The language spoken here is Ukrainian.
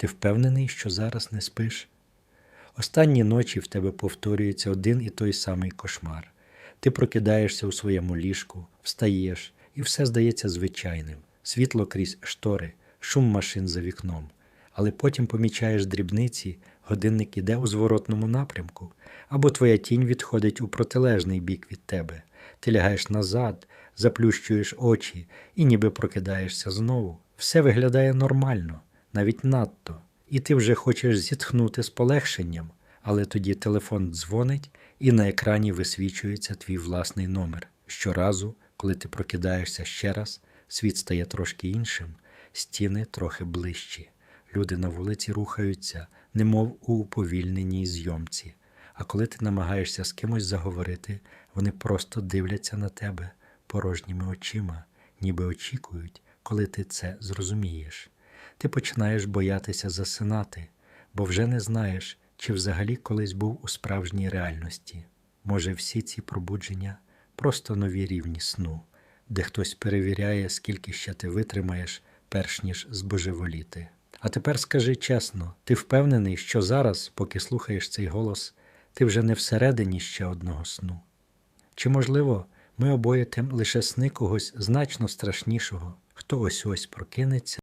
Ти впевнений, що зараз не спиш? Останні ночі в тебе повторюється один і той самий кошмар. Ти прокидаєшся у своєму ліжку, встаєш, і все здається звичайним: світло крізь штори, шум машин за вікном. Але потім помічаєш дрібниці, годинник іде у зворотному напрямку, або твоя тінь відходить у протилежний бік від тебе. Ти лягаєш назад, заплющуєш очі і ніби прокидаєшся знову. Все виглядає нормально, навіть надто, і ти вже хочеш зітхнути з полегшенням, але тоді телефон дзвонить, і на екрані висвічується твій власний номер. Щоразу, коли ти прокидаєшся ще раз, світ стає трошки іншим, стіни трохи ближчі. Люди на вулиці рухаються, немов у уповільненій зйомці. А коли ти намагаєшся з кимось заговорити, вони просто дивляться на тебе порожніми очима, ніби очікують, коли ти це зрозумієш. Ти починаєш боятися засинати, бо вже не знаєш, чи взагалі колись був у справжній реальності. Може, всі ці пробудження просто нові рівні сну, де хтось перевіряє, скільки ще ти витримаєш, перш ніж збожеволіти. А тепер скажи чесно, ти впевнений, що зараз, поки слухаєш цей голос, ти вже не всередині ще одного сну? Чи, можливо, ми обоє тим лише сни когось значно страшнішого, хто ось ось прокинеться